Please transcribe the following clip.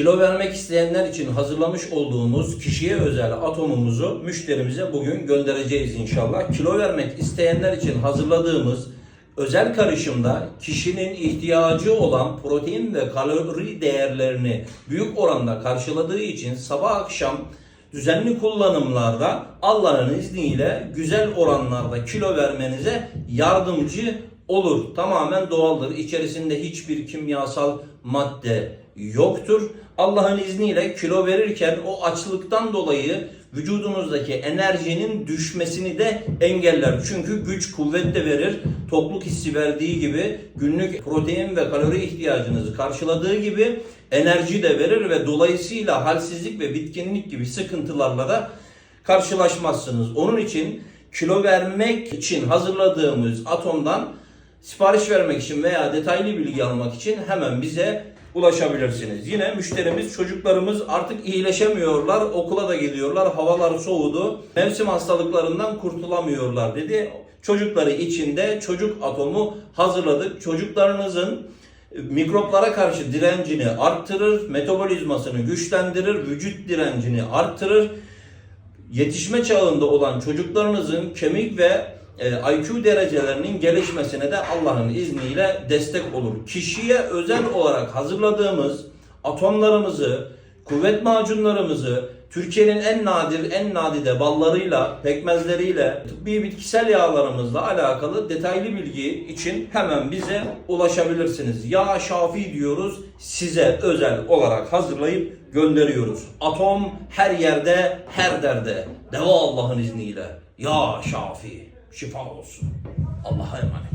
Kilo vermek isteyenler için hazırlamış olduğumuz kişiye özel atomumuzu müşterimize bugün göndereceğiz inşallah. Kilo vermek isteyenler için hazırladığımız özel karışımda kişinin ihtiyacı olan protein ve kalori değerlerini büyük oranda karşıladığı için sabah akşam düzenli kullanımlarda Allah'ın izniyle güzel oranlarda kilo vermenize yardımcı olur. Tamamen doğaldır. İçerisinde hiçbir kimyasal madde yoktur. Allah'ın izniyle kilo verirken o açlıktan dolayı vücudunuzdaki enerjinin düşmesini de engeller. Çünkü güç kuvvet de verir. Tokluk hissi verdiği gibi günlük protein ve kalori ihtiyacınızı karşıladığı gibi enerji de verir ve dolayısıyla halsizlik ve bitkinlik gibi sıkıntılarla da karşılaşmazsınız. Onun için kilo vermek için hazırladığımız atomdan sipariş vermek için veya detaylı bilgi almak için hemen bize ulaşabilirsiniz. Yine müşterimiz çocuklarımız artık iyileşemiyorlar, okula da gidiyorlar, havalar soğudu, mevsim hastalıklarından kurtulamıyorlar dedi. Çocukları için de çocuk atomu hazırladık. Çocuklarınızın mikroplara karşı direncini arttırır, metabolizmasını güçlendirir, vücut direncini arttırır yetişme çağında olan çocuklarınızın kemik ve e, IQ derecelerinin gelişmesine de Allah'ın izniyle destek olur. Kişiye özel olarak hazırladığımız atomlarımızı, kuvvet macunlarımızı, Türkiye'nin en nadir, en nadide ballarıyla, pekmezleriyle, tıbbi bitkisel yağlarımızla alakalı detaylı bilgi için hemen bize ulaşabilirsiniz. Ya Şafi diyoruz, size özel olarak hazırlayıp gönderiyoruz. Atom her yerde, her derde. Deva Allah'ın izniyle. Ya Şafi, şifa olsun. Allah'a emanet.